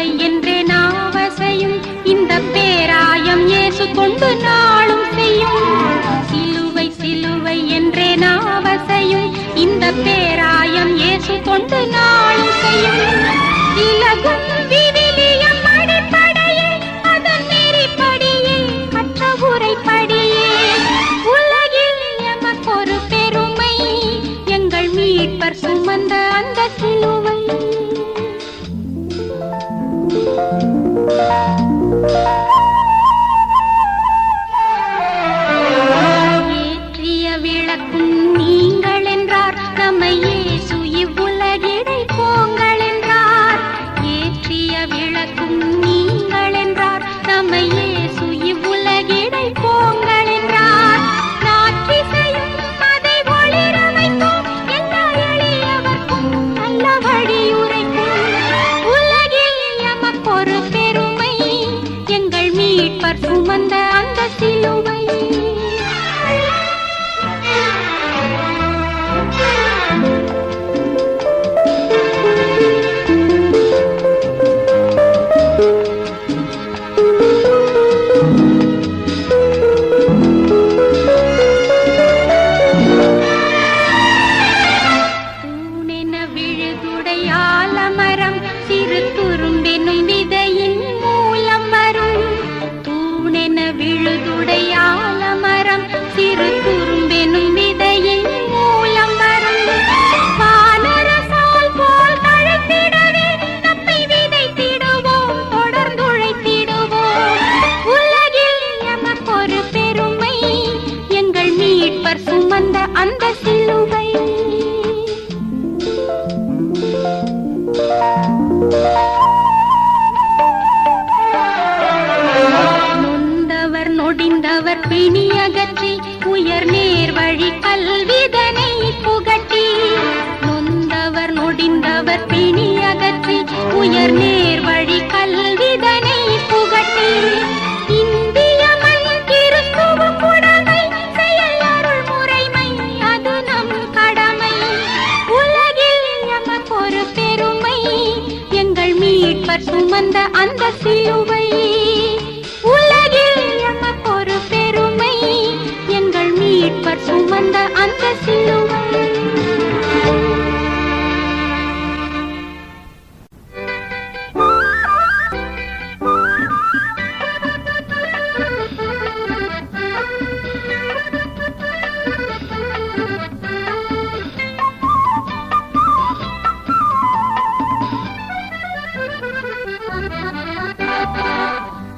கிறிஸ்துவை என்றே நாவசையும். இந்த பேராயம் ஏசு கொண்டு நாளும் செய்யும். சிலுவை சிலுவை என்றே நாவசையும். இந்த பேராயம் ஏசு கொண்டு நாளும் செய்யும். இலகும் விதி சுமந்த அந்த சிலுவை. விழுகுடையால் அமரம் சிறு துரும்பெனும் விதை நொந்தவர் நொடிந்தவர் பிணி அகற்றி உயர் நேர் வழி கல்விதனை புகட்டி நொந்தவர் நொடிந்தவர் பிணி அகற்றி உயர் நேர் வழி கல்விதனை புகட்டி சுமந்த அந்த சிலுவை.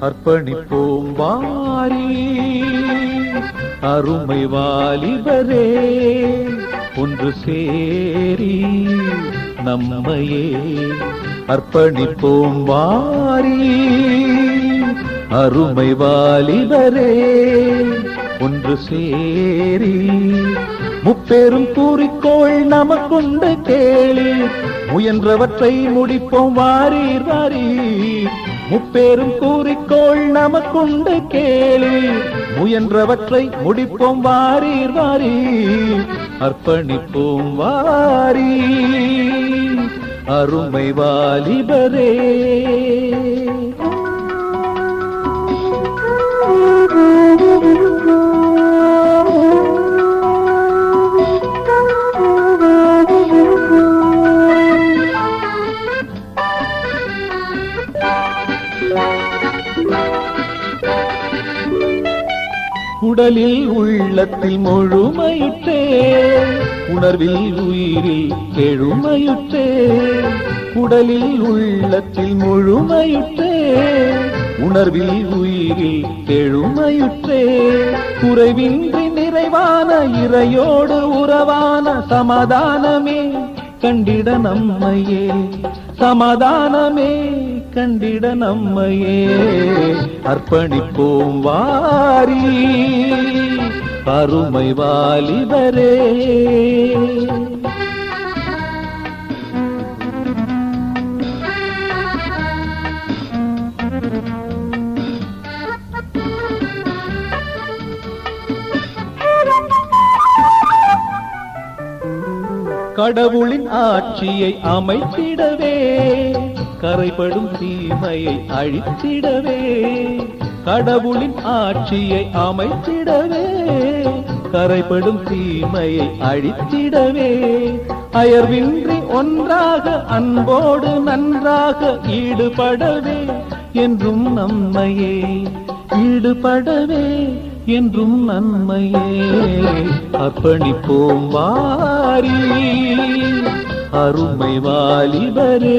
அர்ப்பணிப்போம் வாரி. அருமை வாலிபரே ஒன்று சேரி நம்மையே. அர்ப்பணிப்போம் வாரி. அருமை வாலிபரே ஒன்று சேரி. முப்பெரும் கூறிக்கோள் நமக்குண்டு கேளி. முயன்றவற்றை முடிப்போம் வாரீர் வாரீர் முப்பேரும் கூறிக்கோள் நமக்குண்டு கேளு முயன்றவற்றை முடிப்போம் வாரீர் வாரி அர்ப்பணிப்போம் வாரி அருமை வாலிபரே. உடலில் உள்ளத்தில் முழுமையுற்றே உணர்வில் உயிரில் கெழுமையுற்றே உடலில் உள்ளத்தில் முழுமையுற்றே உணர்வில் உயிரில் கெழுமையுற்றே. குறைவின்றி நிறைவான இறையோடு உறவான சமாதானமே கண்டிட நம்மையே சமாதானமே. கண்டிட நம்மையே. அர்ப்பணிப்போம் வாரி. அருமை வாலிபரே. கடவுளின் ஆட்சியை அமைத்திடவே. கரைபடும் தீமையை அழித்திடவே. கடவுளின் ஆட்சியை அமைத்திடவே. கரைபடும் தீமையை அழித்திடவே. அயர்வின்றி ஒன்றாக அன்போடு நன்றாக ஈடுபடவே என்றும் நம்மையே ஈடுபடவே என்றும் நன்மையே. அர்ப்பணிப்போம் வாரி. அருமை வாலிபரே.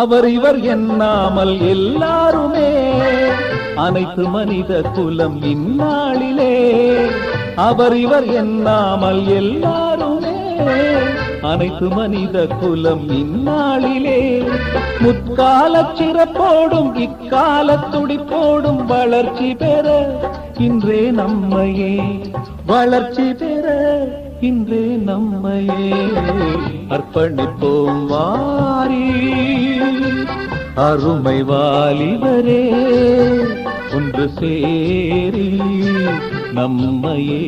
அவர் இவர் என்னாமல் எல்லாருமே அனைத்து மனித குலம் இந்நாளிலே. அவர் இவர் எண்ணாமல் எல்லாருமே. அனைத்து மனித குலம் இந்நாளிலே. முற்கால சிறப்போடும் இக்கால துடிப்போடும் வளர்ச்சி பெற இன்றே நம்மையே. வளர்ச்சி பெற இன்றே நம்மையே. அர்ப்பணிப்போம் வாரி. அருமை வாலிவரே ஒன்று சேரி நம்மையே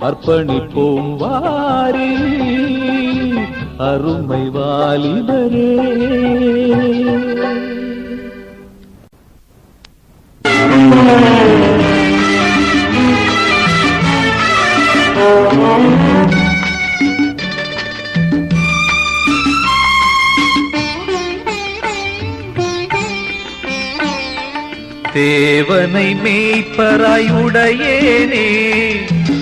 அர்ப்பணிப்போம் வாரி. அருமை வாலிபரே. தேவனை மேய்ப்பராயுடையேனே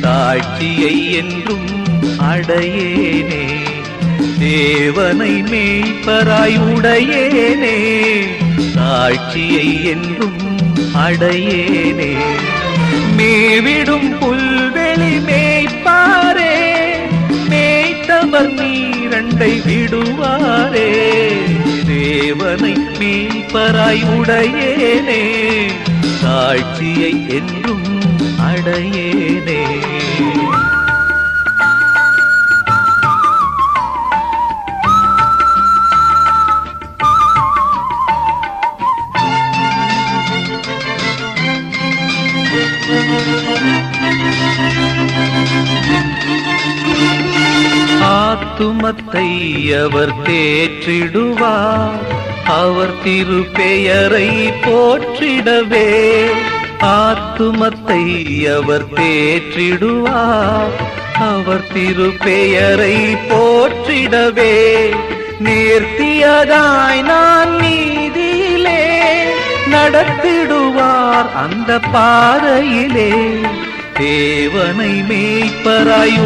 சாட்சியை என்றும் அடையேனே. தேவனை மேய்ப்பராயுடையேனே சாட்சியை என்றும் அடையேனே. மேவிடும் புல்வெளி மே மேய்த்தவர் நீரண்டை விடுவாரே. தேவனை மீட்பராய் உடையேனே. தாழ்ச்சியை என்றும் அடையேனே. நாமத்தை அவர் தேற்றிடுவார். அவர் திருப்பெயரை போற்றிடவே. ஆத்துமத்தை அவர் தேற்றிடுவார். அவர் திருப்பெயரை போற்றிடவே. நேர்த்தியதாய் நான் நீதியிலே நடத்திடுவார் அந்த பாதையிலே. தேவனை மேய்ப்பராயுடையேனே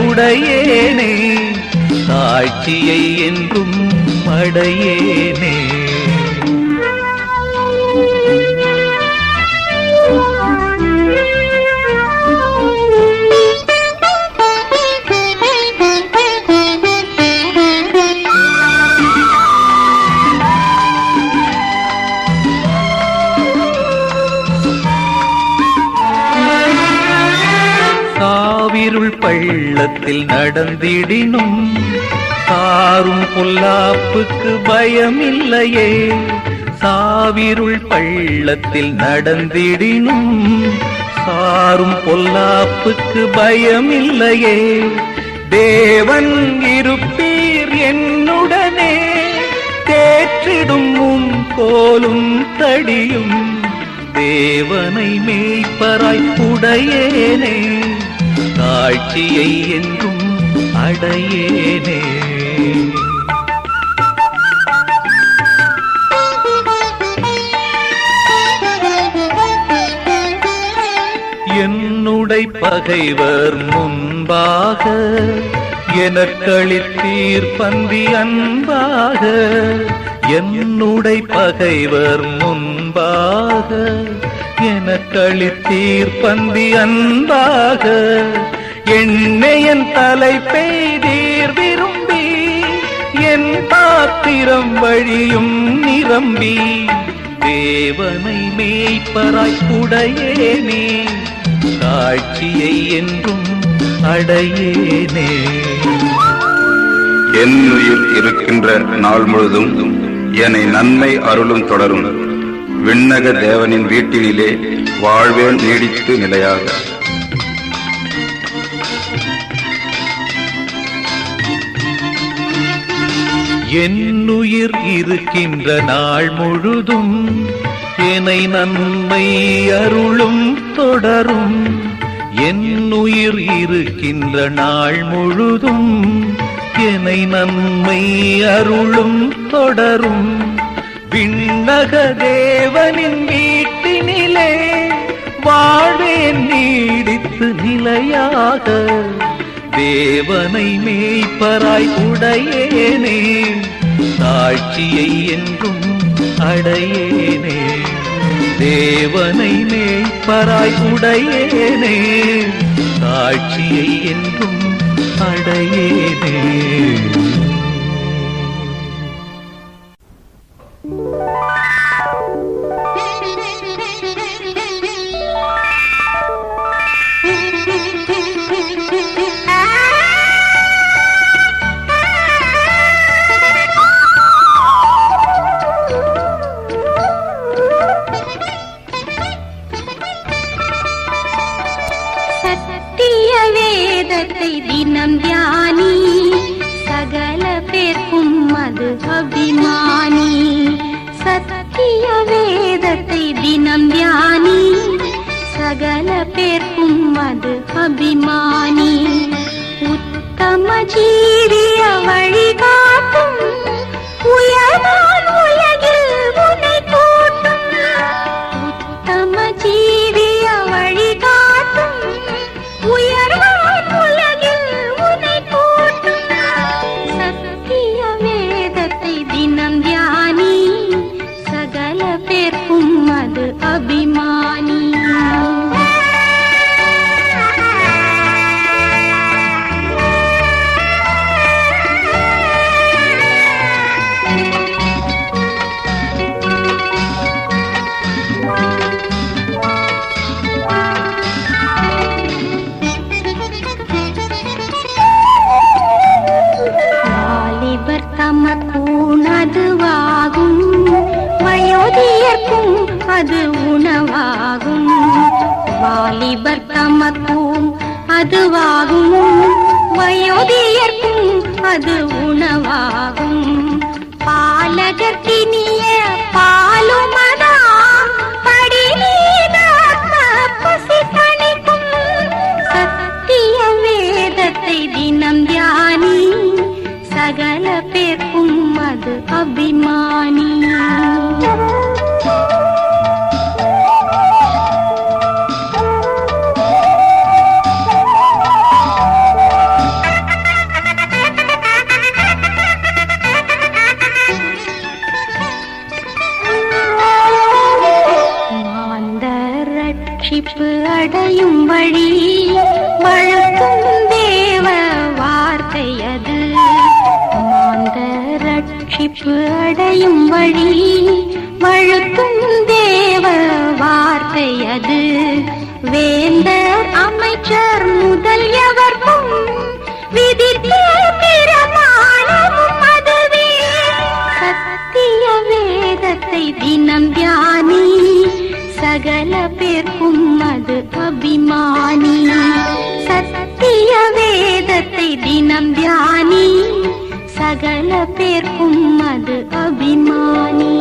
சாட்சியை என்றும் அடையேனே சாவிருள் பள்ளத்தில் நடந்திடினும் சாரும் பொல்லாப்புக்கு பயமில்லையே. சாவிருள் பள்ளத்தில் நடந்திடினும் சாரும் பொல்லாப்புக்கு பயமில்லையே. தேவன் இருப்பீர் என்னுடனே தேற்றிடும் உன் கோலும் தடியும். தேவனை மேய்ப்பராய் உடையேனே. தாழ்ச்சியை என்றும் அடையேனே. என்னுடை பகைவர் முன்பாக எனக்களித்தீர் பந்தி அன்பாக. என்னுடை பகைவர் முன்பாக எனக்களித்தீர் பந்தி அன்பாக. எண்ணெயன் தலை பெய்தீர் விரும்பி என் பாத்திரம் வழியும் நிரம்பி. தேவனை மேய்ப்பராய் உடையேனே காட்சியை என்றும் அடையேனே. என் உயிர் இருக்கின்ற நாள் முழுதும் என்னை நன்மை அருளும் தொடரும். விண்ணக தேவனின் வீட்டினிலே வாழ்வேன் நீடித்து நிலையாக. என்னுயிர் இருக்கின்ற நாள் முழுதும் என்னை நன்மை அருளும் தொடரும். என்னுயிர் இருக்கின்ற நாள் முழுதும் என்னை நன்மை அருளும் தொடரும். விண்ணக தேவனின் வீட்டினிலே வாழ்வேன் நீடித்து நிலையாக. தேவனை மேய்ப்பராய் உடையேனே தாழ்ச்சியை என்றும் அடையேனே. தேவனை மேய்ப்பராய் உடையேனே தாழ்ச்சியை என்றும் அடையேனே. அபிமானி. உத்தம ஜீவிய வழிகாட்டும் உயர்வான் உலகில் உன்னை கூட்டும் உத்தம ஜீவிய வழிகாட்டும் உயர்வான் உலகில் உன்னை கூட்டும் சத்திய வேதத்தை தினம் தியானி. சகல பேர்க்கும் அது அபிமானி. என்னவாகும் வாலிபர் தமக்கும் அதுவாகும். வயோதியர்க்கும் அது உணவாகும். பாலகர்க்கினிய பாலுமதாம் சத்திய வேதத்தை தினம் தியானி. சகல பேர்க்கும் அது அபிமான. வார்த்தையது வேந்தர் அமைச்சர் முதல் எவர்க்கும் விதித்த பிரமாணமும் அதுவே. சத்திய வேதத்தை தினம் தியானி சகல பேர்க்கும் அது அபிமானி. சத்திய வேதத்தை தினம் தியானி சகல பேர்க்கும் அது அபிமானி.